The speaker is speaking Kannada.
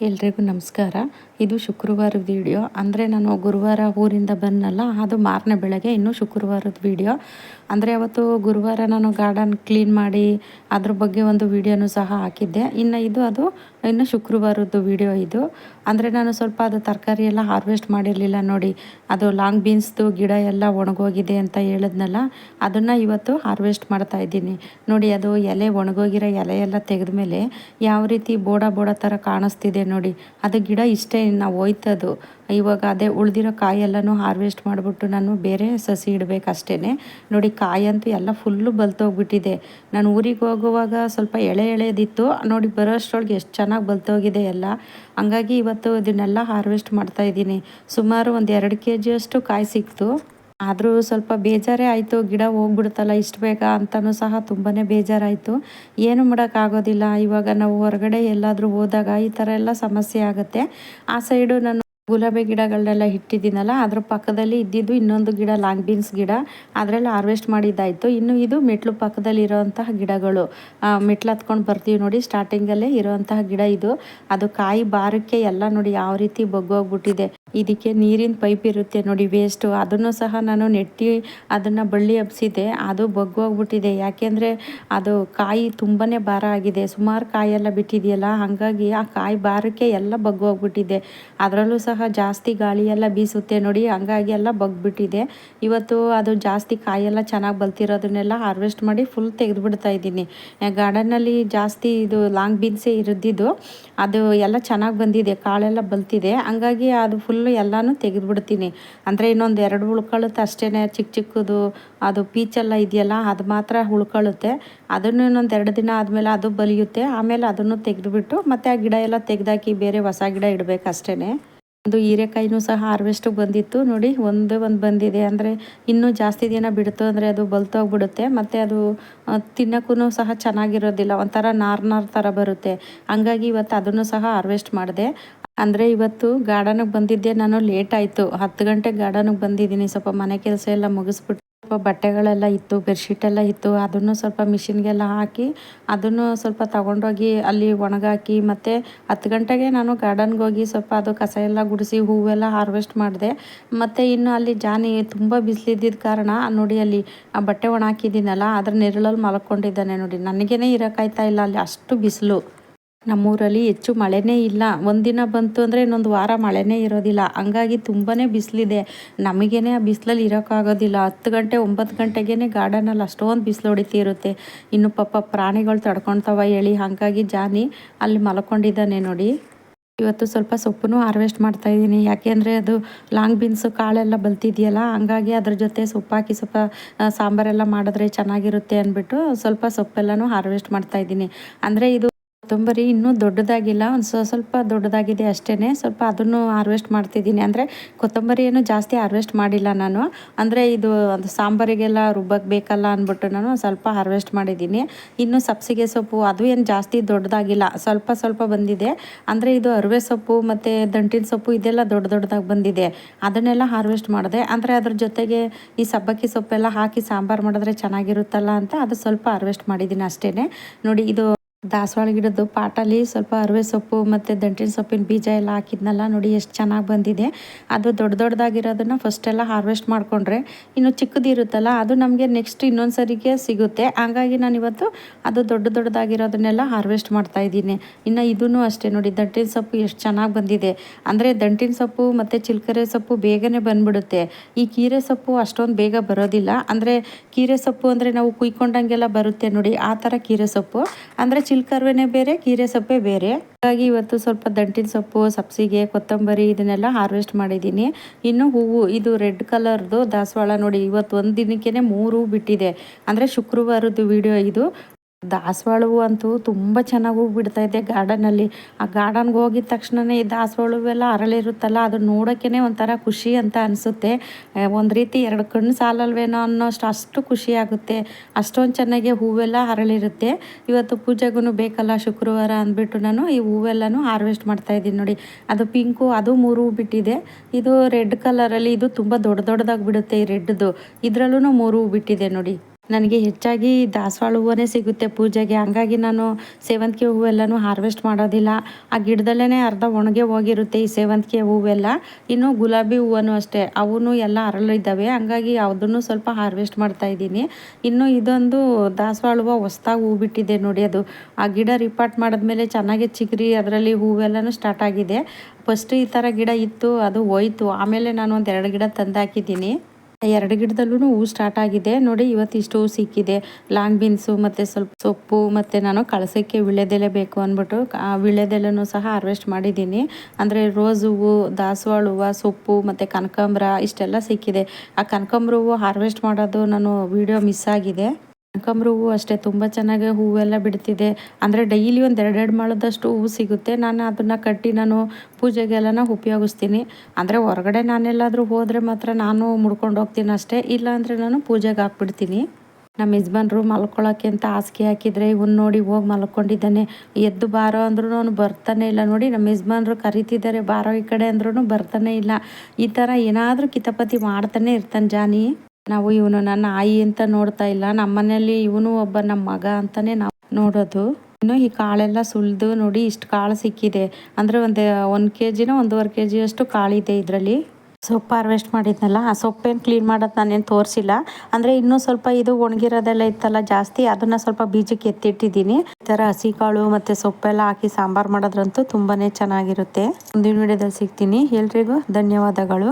ಎಲ್ರಿಗೂ ನಮಸ್ಕಾರ. ಇದು ಶುಕ್ರವಾರದ ವಿಡಿಯೋ. ಅಂದರೆ ನಾನು ಗುರುವಾರ ಊರಿಂದ ಬಂದನಲ್ಲ, ಅದು ಮಾರನೇ ಬೆಳಗ್ಗೆ, ಇನ್ನು ಶುಕ್ರವಾರದ ವಿಡಿಯೋ. ಅಂದರೆ ಅವತ್ತು ಗುರುವಾರ ನಾನು ಗಾರ್ಡನ್ ಕ್ಲೀನ್ ಮಾಡಿ ಅದ್ರ ಬಗ್ಗೆ ಒಂದು ವಿಡಿಯೋನು ಸಹ ಹಾಕಿದ್ದೆ. ಇನ್ನು ಇದು ಅದು, ಇನ್ನು ಶುಕ್ರವಾರದ್ದು ವಿಡಿಯೋ ಇದು. ಅಂದರೆ ನಾನು ಸ್ವಲ್ಪ ಅದು ತರಕಾರಿ ಎಲ್ಲ ಹಾರ್ವೆಸ್ಟ್ ಮಾಡಿರಲಿಲ್ಲ ನೋಡಿ. ಅದು ಲಾಂಗ್ ಬೀನ್ಸ್ದು ಗಿಡ ಎಲ್ಲ ಒಣಗೋಗಿದೆ ಅಂತ ಹೇಳಿದ್ನಲ್ಲ, ಅದನ್ನು ಇವತ್ತು ಹಾರ್ವೆಸ್ಟ್ ಮಾಡ್ತಾ ಇದ್ದೀನಿ. ನೋಡಿ, ಅದು ಎಲೆ ಒಣಗೋಗಿರೋ ಎಲೆ ಎಲ್ಲ ತೆಗೆದ ಮೇಲೆ ಯಾವ ರೀತಿ ಬೋಡ ಬೋಡ ಥರ ಕಾಣಿಸ್ತಿದೆ ನೋಡಿ. ಅದು ಗಿಡ ಇಷ್ಟೇ ನಾವು ಹೋಯ್ತದು. ಇವಾಗ ಅದೇ ಉಳಿದಿರೋ ಕಾಯಿ ಎಲ್ಲನೂ ಹಾರ್ವೆಸ್ಟ್ ಮಾಡಿಬಿಟ್ಟು ನಾನು ಬೇರೆ ಸಸಿ ಇಡಬೇಕು ಅಷ್ಟೇ ನೋಡಿ ಕಾಯಂತೂ ಎಲ್ಲ ಫುಲ್ಲು ಬಲ್ತೋಗ್ಬಿಟ್ಟಿದೆ. ನಾನು ಊರಿಗೆ ಹೋಗುವಾಗ ಸ್ವಲ್ಪ ಎಳೆ ಎಳೆದಿತ್ತು. ನೋಡಿ ಬರೋಷ್ಟರೊಳಗೆ ಎಷ್ಟು ಚೆನ್ನಾಗಿ ಬಲ್ತೋಗಿದೆ ಎಲ್ಲ. ಹಂಗಾಗಿ ಇವತ್ತು ಇದನ್ನೆಲ್ಲ ಹಾರ್ವೆಸ್ಟ್ ಮಾಡ್ತಾ ಇದ್ದೀನಿ. ಸುಮಾರು ಒಂದು ಎರಡು ಕೆ ಜಿಯಷ್ಟು ಕಾಯಿ ಸಿಕ್ತು. ಆದರೂ ಸ್ವಲ್ಪ ಬೇಜಾರೇ ಆಯಿತು. ಗಿಡ ಹೋಗ್ಬಿಡುತ್ತಲ್ಲ ಇಷ್ಟು ಬೇಗ ಅಂತಲೂ ಸಹ ತುಂಬಾ ಬೇಜಾರಾಯಿತು. ಏನು ಮಾಡೋಕ್ಕಾಗೋದಿಲ್ಲ. ಇವಾಗ ನಾವು ಹೊರಗಡೆ ಎಲ್ಲಾದರೂ ಹೋದಾಗ ಈ ಥರ ಎಲ್ಲ ಸಮಸ್ಯೆ ಆಗುತ್ತೆ. ಆ ಸೈಡು ನಾನು ಗುಲಾಬಿ ಗಿಡಗಳನ್ನೆಲ್ಲ ಇಟ್ಟಿದ್ದೀನಲ್ಲ, ಅದ್ರ ಪಕ್ಕದಲ್ಲಿ ಇದ್ದಿದ್ದು ಇನ್ನೊಂದು ಗಿಡ, ಲಾಂಗ್ ಬೀನ್ಸ್ ಗಿಡ, ಅದರಲ್ಲಿ ಹಾರ್ವೆಸ್ಟ್ ಮಾಡಿದ್ದಾಯಿತು. ಇನ್ನು ಇದು ಮೆಟ್ಲು ಪಕ್ಕದಲ್ಲಿ ಇರೋವಂತಹ ಗಿಡಗಳು. ಮೆಟ್ಲು ಹತ್ಕೊಂಡು ಬರ್ತೀವಿ ನೋಡಿ, ಸ್ಟಾರ್ಟಿಂಗಲ್ಲೇ ಇರುವಂತಹ ಗಿಡ ಇದು. ಅದು ಕಾಯಿ ಬಾರಕ್ಕೆ ಎಲ್ಲ ನೋಡಿ ಯಾವ ರೀತಿ ಬಗ್ಗೋಗ್ಬಿಟ್ಟಿದೆ. ಇದಕ್ಕೆ ನೀರಿನ ಪೈಪ್ ಇರುತ್ತೆ ನೋಡಿ ವೇಸ್ಟು ಅದನ್ನು ಸಹ ನಾನು ನೆಟ್ಟಿ ಅದನ್ನು ಬಳ್ಳಿ ಹಬ್ಸಿದ್ದೆ. ಅದು ಬಗ್ಗೋಗ್ಬಿಟ್ಟಿದೆ. ಯಾಕೆಂದರೆ ಅದು ಕಾಯಿ ತುಂಬಾ ಭಾರ ಆಗಿದೆ. ಸುಮಾರು ಕಾಯಿ ಎಲ್ಲ ಬಿಟ್ಟಿದೆಯಲ್ಲ, ಹಾಗಾಗಿ ಆ ಕಾಯಿ ಭಾರಕ್ಕೆ ಎಲ್ಲ ಬಗ್ಗೋಗ್ಬಿಟ್ಟಿದೆ. ಅದರಲ್ಲೂ ಸಹ ಜಾಸ್ತಿ ಗಾಳಿ ಎಲ್ಲ ಬೀಸುತ್ತೆ ನೋಡಿ, ಹಂಗಾಗಿ ಎಲ್ಲ ಬಗ್ಬಿಟ್ಟಿದೆ. ಇವತ್ತು ಅದು ಜಾಸ್ತಿ ಕಾಯೆಲ್ಲ ಚೆನ್ನಾಗಿ ಬಲ್ತಿರೋದನ್ನೆಲ್ಲ ಹಾರ್ವೆಸ್ಟ್ ಮಾಡಿ ಫುಲ್ ತೆಗೆದುಬಿಡ್ತಾ ಇದ್ದೀನಿ. ಗಾರ್ಡನ್ನಲ್ಲಿ ಜಾಸ್ತಿ ಇದು ಲಾಂಗ್ ಬೀನ್ಸೇ ಇರದಿದ್ದು, ಅದು ಎಲ್ಲ ಚೆನ್ನಾಗಿ ಬಂದಿದೆ, ಕಾಳೆಲ್ಲ ಬಲ್ತಿದೆ. ಹಂಗಾಗಿ ಅದು ಫುಲ್ ಫುಲ್ಲು ಎಲ್ಲನೂ ತೆಗೆದುಬಿಡ್ತೀನಿ. ಅಂದರೆ ಇನ್ನೊಂದು ಎರಡು ಉಳ್ಕೊಳ್ಳುತ್ತೆ ಅಷ್ಟೇ ಚಿಕ್ಕ ಚಿಕ್ಕದು, ಅದು ಪೀಚೆಲ್ಲ ಇದೆಯಲ್ಲ, ಅದು ಮಾತ್ರ ಉಳ್ಕೊಳ್ಳುತ್ತೆ. ಅದನ್ನು ಇನ್ನೊಂದು ಎರಡು ದಿನ ಆದಮೇಲೆ ಅದು ಬಲಿಯುತ್ತೆ. ಆಮೇಲೆ ಅದನ್ನು ತೆಗೆದುಬಿಟ್ಟು ಮತ್ತು ಆ ಗಿಡ ಎಲ್ಲ ತೆಗೆದಾಕಿ ಬೇರೆ ಹೊಸ ಗಿಡ ಇಡಬೇಕು ಅಷ್ಟೇ ಒಂದು ಹೀರೆಕಾಯಿನೂ ಸಹ ಹಾರ್ವೆಸ್ಟಿಗೆ ಬಂದಿತ್ತು. ನೋಡಿ, ಒಂದೇ ಒಂದು ಬಂದಿದೆ. ಅಂದರೆ ಇನ್ನೂ ಜಾಸ್ತಿ ದಿನ ಬಿಡ್ತು ಅಂದರೆ ಅದು ಬಲ್ತೋಗ್ಬಿಡುತ್ತೆ. ಮತ್ತು ಅದು ತಿನ್ನೋಕ್ಕೂ ಸಹ ಚೆನ್ನಾಗಿರೋದಿಲ್ಲ. ಒಂಥರ ನಾರ್ ನಾರ್ ಥರ ಬರುತ್ತೆ. ಹಂಗಾಗಿ ಇವತ್ತು ಅದನ್ನು ಸಹ ಹಾರ್ವೆಸ್ಟ್ ಮಾಡಿದೆ. ಅಂದರೆ ಇವತ್ತು ಗಾರ್ಡನಿಗೆ ಬಂದಿದ್ದೆ ನಾನು ಲೇಟ್ ಆಯಿತು. ಹತ್ತು ಗಂಟೆಗೆ ಗಾರ್ಡನಿಗೆ ಬಂದಿದ್ದೀನಿ. ಸ್ವಲ್ಪ ಮನೆ ಕೆಲಸ ಎಲ್ಲ ಮುಗಿಸ್ಬಿಟ್ಟು ಸ್ವಲ್ಪ ಬಟ್ಟೆಗಳೆಲ್ಲ ಇತ್ತು ಬೆಡ್ಶೀಟ್ ಎಲ್ಲ ಇತ್ತು, ಅದನ್ನು ಸ್ವಲ್ಪ ಮಿಷಿನ್ಗೆಲ್ಲ ಹಾಕಿ ಅದನ್ನು ಸ್ವಲ್ಪ ತಗೊಂಡೋಗಿ ಅಲ್ಲಿ ಒಣಗಾಕಿ ಮತ್ತು ಹತ್ತು ಗಂಟೆಗೆ ನಾನು ಗಾರ್ಡನ್ಗೆ ಹೋಗಿ ಸ್ವಲ್ಪ ಅದು ಕಸ ಎಲ್ಲ ಗುಡಿಸಿ ಹೂವೆಲ್ಲ ಹಾರ್ವೆಸ್ಟ್ ಮಾಡಿದೆ. ಮತ್ತು ಇನ್ನು ಅಲ್ಲಿ ಜಾನಿ ತುಂಬ ಬಿಸಿಲಿದ್ದಿದ್ದ ಕಾರಣ ನೋಡಿ ಅಲ್ಲಿ ಆ ಬಟ್ಟೆ ಒಣ ಹಾಕಿದ್ದೀನಲ್ಲ ಅದ್ರ ನೆರಳಲ್ಲಿ ಮಲ್ಕೊಂಡಿದ್ದಾನೆ ನೋಡಿ. ನನಗೇ ಇರೋಕ್ಕಾಯ್ತಾ ಇಲ್ಲ ಅಲ್ಲಿ, ಅಷ್ಟು ಬಿಸಿಲು. ನಮ್ಮೂರಲ್ಲಿ ಹೆಚ್ಚು ಮಳೆನೇ ಇಲ್ಲ. ಒಂದಿನ ಬಂತು ಅಂದರೆ ಇನ್ನೊಂದು ವಾರ ಮಳೆನೇ ಇರೋದಿಲ್ಲ. ಹಂಗಾಗಿ ತುಂಬಾ ಬಿಸಿಲಿದೆ. ನಮಗೇನೆ ಆ ಬಿಸಿಲಲ್ಲಿ ಇರೋಕ್ಕಾಗೋದಿಲ್ಲ. ಹತ್ತು ಗಂಟೆ, ಒಂಬತ್ತು ಗಂಟೆಗೇ ಗಾರ್ಡನಲ್ಲಿ ಅಷ್ಟೊಂದು ಬಿಸಿಲು ಹೊಡಿತಿರುತ್ತೆ ಇನ್ನು ಪಾಪ ಪ್ರಾಣಿಗಳು ತಡ್ಕೊಳ್ತಾವ ಹೇಳಿ. ಹಾಗಾಗಿ ಜಾನಿ ಅಲ್ಲಿ ಮಲ್ಕೊಂಡಿದ್ದಾನೆ ನೋಡಿ. ಇವತ್ತು ಸ್ವಲ್ಪ ಸೊಪ್ಪು ಹಾರ್ವೆಸ್ಟ್ ಮಾಡ್ತಾ ಇದ್ದೀನಿ. ಯಾಕೆಂದರೆ ಅದು ಲಾಂಗ್ ಬೀನ್ಸು ಕಾಳೆಲ್ಲ ಬಲ್ತಿದೆಯಲ್ಲ, ಹಂಗಾಗಿ ಅದ್ರ ಜೊತೆ ಸೊಪ್ಪು ಹಾಕಿ ಸ್ವಲ್ಪ ಸಾಂಬಾರೆಲ್ಲ ಮಾಡಿದ್ರೆ ಚೆನ್ನಾಗಿರುತ್ತೆ ಅಂದ್ಬಿಟ್ಟು ಸ್ವಲ್ಪ ಸೊಪ್ಪೆಲ್ಲನೂ ಹಾರ್ವೆಸ್ಟ್ ಮಾಡ್ತಾ ಇದ್ದೀನಿ. ಅಂದರೆ ಇದು ಕೊತ್ತಂಬರಿ ಇನ್ನೂ ದೊಡ್ಡದಾಗಿಲ್ಲ, ಒಂದು ಸ್ವಲ್ಪ ದೊಡ್ಡದಾಗಿದೆ ಅಷ್ಟೇ ಸ್ವಲ್ಪ ಅದನ್ನು ಹಾರ್ವೆಸ್ಟ್ ಮಾಡ್ತಿದ್ದೀನಿ. ಅಂದರೆ ಕೊತ್ತಂಬರಿ ಏನು ಜಾಸ್ತಿ ಹಾರ್ವೆಸ್ಟ್ ಮಾಡಿಲ್ಲ ನಾನು. ಅಂದರೆ ಇದು ಅದು ಸಾಂಬಾರಿಗೆಲ್ಲ ರುಬ್ಬಕ್ಕೆ ಬೇಕಲ್ಲ ಅಂದ್ಬಿಟ್ಟು ನಾನು ಸ್ವಲ್ಪ ಹಾರ್ವೆಸ್ಟ್ ಮಾಡಿದ್ದೀನಿ. ಇನ್ನು ಸಬ್ಸಿಗೆ ಸೊಪ್ಪು ಅದು ಏನು ಜಾಸ್ತಿ ದೊಡ್ಡದಾಗಿಲ್ಲ. ಸ್ವಲ್ಪ ಸ್ವಲ್ಪ ಬಂದಿದೆ. ಅಂದರೆ ಇದು ಅರಿವೆ ಸೊಪ್ಪು ಮತ್ತು ದಂಟಿನ ಸೊಪ್ಪು ಇದೆಲ್ಲ ದೊಡ್ಡ ದೊಡ್ಡದಾಗಿ ಬಂದಿದೆ. ಅದನ್ನೆಲ್ಲ ಹಾರ್ವೆಸ್ಟ್ ಮಾಡಿದೆ. ಅಂದರೆ ಅದ್ರ ಜೊತೆಗೆ ಈ ಸಬ್ಬಕ್ಕಿ ಸೊಪ್ಪೆಲ್ಲ ಹಾಕಿ ಸಾಂಬಾರು ಮಾಡಿದ್ರೆ ಚೆನ್ನಾಗಿರುತ್ತಲ್ಲ ಅಂತ ಅದು ಸ್ವಲ್ಪ ಹಾರ್ವೆಸ್ಟ್ ಮಾಡಿದ್ದೀನಿ ಅಷ್ಟೇ ನೋಡಿ ಇದು ದಾಸವಾಳ ಗಿಡದ್ದು ಪಾಟಲ್ಲಿ ಸ್ವಲ್ಪ ಅರವೆ ಸೊಪ್ಪು ಮತ್ತು ದಂಟಿನ ಸೊಪ್ಪಿನ ಬೀಜ ಎಲ್ಲ ಹಾಕಿದ್ನಲ್ಲ ನೋಡಿ ಎಷ್ಟು ಚೆನ್ನಾಗಿ ಬಂದಿದೆ. ಅದು ದೊಡ್ಡ ದೊಡ್ಡದಾಗಿರೋದನ್ನು ಫಸ್ಟೆಲ್ಲ ಹಾರ್ವೆಸ್ಟ್ ಮಾಡಿಕೊಂಡ್ರೆ ಇನ್ನು ಚಿಕ್ಕದಿರುತ್ತಲ್ಲ ಅದು ನಮಗೆ ನೆಕ್ಸ್ಟ್ ಇನ್ನೊಂದು ಸರಿಗೆ ಸಿಗುತ್ತೆ. ಹಾಗಾಗಿ ನಾನು ಇವತ್ತು ಅದು ದೊಡ್ಡ ದೊಡ್ಡದಾಗಿರೋದನ್ನೆಲ್ಲ ಹಾರ್ವೆಸ್ಟ್ ಮಾಡ್ತಾ ಇದ್ದೀನಿ. ಇನ್ನು ಇದೂ ಅಷ್ಟೇ ನೋಡಿ, ದಂಟಿನ ಸೊಪ್ಪು ಎಷ್ಟು ಚೆನ್ನಾಗಿ ಬಂದಿದೆ. ಅಂದರೆ ದಂಟಿನ ಸೊಪ್ಪು ಮತ್ತು ಚಿಲ್ಕರೆ ಸೊಪ್ಪು ಬೇಗನೆ ಬಂದ್ಬಿಡುತ್ತೆ. ಈ ಕೀರೆ ಸೊಪ್ಪು ಅಷ್ಟೊಂದು ಬೇಗ ಬರೋದಿಲ್ಲ. ಅಂದರೆ ಕೀರೆ ಸೊಪ್ಪು ಅಂದರೆ ನಾವು ಕುಯ್ಕೊಂಡಂಗೆಲ್ಲ ಬರುತ್ತೆ ನೋಡಿ, ಆ ಥರ ಕೀರೆ ಸೊಪ್ಪು. ಅಂದರೆ ಚಿಲ್ಕರ್ವೆನೇ ಬೇರೆ, ಕೀರೆ ಸೊಪ್ಪೆ ಬೇರೆ. ಹಾಗಾಗಿ ಇವತ್ತು ಸ್ವಲ್ಪ ದಂಟಿನ ಸೊಪ್ಪು, ಸಬ್ಸಿಗೆ, ಕೊತ್ತಂಬರಿ ಇದನ್ನೆಲ್ಲ ಹಾರ್ವೆಸ್ಟ್ ಮಾಡಿದ್ದೀನಿ. ಇನ್ನು ಹೂವು, ಇದು ರೆಡ್ ಕಲರ್ದು ದಾಸವಾಳ ನೋಡಿ, ಇವತ್ತು ಒಂದು ದಿನಕ್ಕೇ ಮೂರು ಬಿಟ್ಟಿದೆ. ಅಂದರೆ ಶುಕ್ರವಾರದ್ದು ವಿಡಿಯೋ ಇದು. ದಾಸವಾಳ ಹೂವು ಅಂತೂ ತುಂಬ ಚೆನ್ನಾಗಿ ಹೂ ಬಿಡ್ತಾ ಇದೆ ಗಾರ್ಡನಲ್ಲಿ ಆ ಗಾರ್ಡನ್ಗೆ ಹೋಗಿದ ತಕ್ಷಣವೇ ಈ ದಾಸವಾಳ ಹೂವೆಲ್ಲ ಅರಳಿರುತ್ತಲ್ಲ, ಅದು ನೋಡೋಕ್ಕೇ ಒಂಥರ ಖುಷಿ ಅಂತ ಅನಿಸುತ್ತೆ. ಒಂದು ರೀತಿ ಎರಡು ಕಣ್ಣು ಸಾಲಲ್ವೇನೋ ಅನ್ನೋಷ್ಟು ಅಷ್ಟು ಖುಷಿ ಆಗುತ್ತೆ. ಅಷ್ಟೊಂದು ಚೆನ್ನಾಗಿ ಹೂವೆಲ್ಲ ಅರಳಿರುತ್ತೆ. ಇವತ್ತು ಪೂಜೆಗೂ ಬೇಕಲ್ಲ ಶುಕ್ರವಾರ ಅಂದ್ಬಿಟ್ಟು ನಾನು ಈ ಹೂವೆಲ್ಲನೂ ಹಾರ್ವೆಸ್ಟ್ ಮಾಡ್ತಾ ಇದ್ದೀನಿ ನೋಡಿ. ಅದು ಪಿಂಕು, ಅದು ಮೂರು ಹೂ ಬಿಟ್ಟಿದೆ. ಇದು ರೆಡ್ ಕಲರಲ್ಲಿ ಇದು ತುಂಬ ದೊಡ್ಡ ದೊಡ್ಡದಾಗಿ ಬಿಡುತ್ತೆ ಈ ರೆಡ್ದು. ಇದರಲ್ಲೂ ಮೂರು ಹೂ ಬಿಟ್ಟಿದೆ ನೋಡಿ. ನನಗೆ ಹೆಚ್ಚಾಗಿ ದಾಸವಾಳ ಹೂವನೇ ಸಿಗುತ್ತೆ ಪೂಜೆಗೆ. ಹಂಗಾಗಿ ನಾನು ಸೇವಂತಿಗೆ ಹೂವೆಲ್ಲನೂ ಹಾರ್ವೆಸ್ಟ್ ಮಾಡೋದಿಲ್ಲ. ಆ ಗಿಡದಲ್ಲೇ ಅರ್ಧ ಒಣಗೆ ಹೋಗಿರುತ್ತೆ ಈ ಸೇವಂತಿಗೆ ಹೂವೆಲ್ಲ. ಇನ್ನು ಗುಲಾಬಿ ಹೂವನು ಅಷ್ಟೇ. ಅವನು ಎಲ್ಲ ಅರಳಿದ್ದಾವೆ. ಹಂಗಾಗಿ ಅದನ್ನು ಸ್ವಲ್ಪ ಹಾರ್ವೆಸ್ಟ್ ಮಾಡ್ತಾ ಇದ್ದೀನಿ. ಇನ್ನು ಇದೊಂದು ದಾಸವಾಳ ಹೂವು ಹೊಸ್ದಾಗಿ ಹೂ ಬಿಟ್ಟಿದೆ ನೋಡಿ ಅದು. ಆ ಗಿಡ ರಿಪಾರ್ಟ್ ಮಾಡಿದ್ಮೇಲೆ ಚೆನ್ನಾಗಿ ಚಿಗುರಿ ಅದರಲ್ಲಿ ಹೂವೆಲ್ಲನೂ ಸ್ಟಾರ್ಟ್ ಆಗಿದೆ. ಫಸ್ಟ್ ಈ ಥರ ಗಿಡ ಇತ್ತು, ಅದು ಹೋಯ್ತು. ಆಮೇಲೆ ನಾನು ಒಂದು ಎರಡು ಗಿಡ ತಂದು ಹಾಕಿದ್ದೀನಿ. ಎರಡು ಗಿಡದಲ್ಲೂ ಹೂ ಸ್ಟಾರ್ಟ್ ಆಗಿದೆ. ನೋಡಿ ಇವತ್ತು ಇಷ್ಟು ಹೂ ಸಿಕ್ಕಿದೆ. ಲಾಂಗ್ ಬೀನ್ಸು ಮತ್ತು ಸ್ವಲ್ಪ ಸೊಪ್ಪು, ಮತ್ತು ನಾನು ಕಳಸಕ್ಕೆ ವಿಳೆದೆಲೆ ಬೇಕು ಅಂದ್ಬಿಟ್ಟು ಆ ವಿಳ್ಯದೆಲೆನೂ ಸಹ ಹಾರ್ವೆಸ್ಟ್ ಮಾಡಿದ್ದೀನಿ. ಅಂದರೆ ರೋಸ್ ಹೂವು, ದಾಸವಾಳ ಹೂವು, ಸೊಪ್ಪು, ಮತ್ತು ಕನಕಾಂಬ್ರ ಇಷ್ಟೆಲ್ಲ ಸಿಕ್ಕಿದೆ. ಆ ಕನಕಾಂಬ್ರ ಹೂವು ಹಾರ್ವೆಸ್ಟ್ ಮಾಡೋದು ನಾನು ವಿಡಿಯೋ ಮಿಸ್ ಆಗಿದೆ. ಕನಕಾಂಬ್ರ ಹೂವು ಅಷ್ಟೇ, ತುಂಬ ಚೆನ್ನಾಗಿ ಹೂವೆಲ್ಲ ಬಿಡ್ತಿದೆ. ಅಂದರೆ ಡೈಲಿ ಒಂದು ಎರಡೆರಡು ಮಾಳದಷ್ಟು ಹೂವು ಸಿಗುತ್ತೆ. ನಾನು ಅದನ್ನು ಕಟ್ಟಿ ನಾನು ಪೂಜೆಗೆಲ್ಲನ ಉಪಯೋಗಿಸ್ತೀನಿ. ಅಂದರೆ ಹೊರಗಡೆ ನಾನೆಲ್ಲಾದರೂ ಹೋದರೆ ಮಾತ್ರ ನಾನು ಮುಡ್ಕೊಂಡು ಹೋಗ್ತೀನಿ ಅಷ್ಟೇ. ಇಲ್ಲ ಅಂದರೆ ನಾನು ಪೂಜೆಗೆ ಹಾಕ್ಬಿಡ್ತೀನಿ. ನಮ್ಮ ಯಜಮಾನ್ರು ಮಲ್ಕೊಳ್ಳೋಕ್ಕೆ ಅಂತ ಹಾಸಿಗೆ ಹಾಕಿದರೆ ಇವನು ನೋಡಿ ಹೋಗಿ ಮಲ್ಕೊಂಡಿದ್ದಾನೆ. ಎದ್ದು ಬಾರೋ ಅಂದ್ರೂ ಅವನು ಬರ್ತಾನೆ ಇಲ್ಲ. ನೋಡಿ ನಮ್ಮ ಯಜಮಾನ್ರು ಕರಿತಿದ್ದಾರೆ, ಬಾರೋ ಈ ಕಡೆ ಅಂದ್ರೂ ಬರ್ತಾನೆ ಇಲ್ಲ. ಈ ಥರ ಏನಾದರೂ ಕಿತಪತಿ ಮಾಡ್ತಾನೆ ಇರ್ತಾನೆ ಜಾನಿ. ನಾವು ಇವನು ನನ್ನ ಆಯಿ ಅಂತ ನೋಡ್ತಾ ಇಲ್ಲ. ನಮ್ಮ ಮನೆಯಲ್ಲಿ ಇವನು ಒಬ್ಬ ನಮ್ಮ ಮಗ ಅಂತಾನೆ ನಾವು ನೋಡೋದು. ಇನ್ನು ಈ ಕಾಳೆಲ್ಲ ಸುಲಿದು ನೋಡಿ ಇಷ್ಟು ಕಾಳು ಸಿಕ್ಕಿದೆ. ಅಂದರೆ ಒಂದು ಒಂದು ಕೆ ಜಿನ ಒಂದೂವರೆ ಕೆ ಜಿಯಷ್ಟು ಕಾಳಿದೆ ಇದರಲ್ಲಿ. ಸೊಪ್ಪು ಹಾರ್ವೆಸ್ಟ್ ಮಾಡಿದ್ನಲ್ಲ, ಆ ಸೊಪ್ಪೇನು ಕ್ಲೀನ್ ಮಾಡೋದು ನಾನೇನು ತೋರಿಸಿಲ್ಲ. ಅಂದರೆ ಇನ್ನೂ ಸ್ವಲ್ಪ ಇದು ಒಣಗಿರೋದೆಲ್ಲ ಇತ್ತಲ್ಲ ಜಾಸ್ತಿ, ಅದನ್ನು ಸ್ವಲ್ಪ ಬೀಜಕ್ಕೆ ಎತ್ತಿಟ್ಟಿದ್ದೀನಿ. ಈ ಥರ ಹಸಿ ಕಾಳು ಮತ್ತು ಸೊಪ್ಪೆಲ್ಲ ಹಾಕಿ ಸಾಂಬಾರು ಮಾಡೋದ್ರಂತೂ ತುಂಬಾ ಚೆನ್ನಾಗಿರುತ್ತೆ. ಮುಂದಿನ ವಿಡಿಯೋದಲ್ಲಿ ಸಿಗ್ತೀನಿ. ಎಲ್ರಿಗೂ ಧನ್ಯವಾದಗಳು.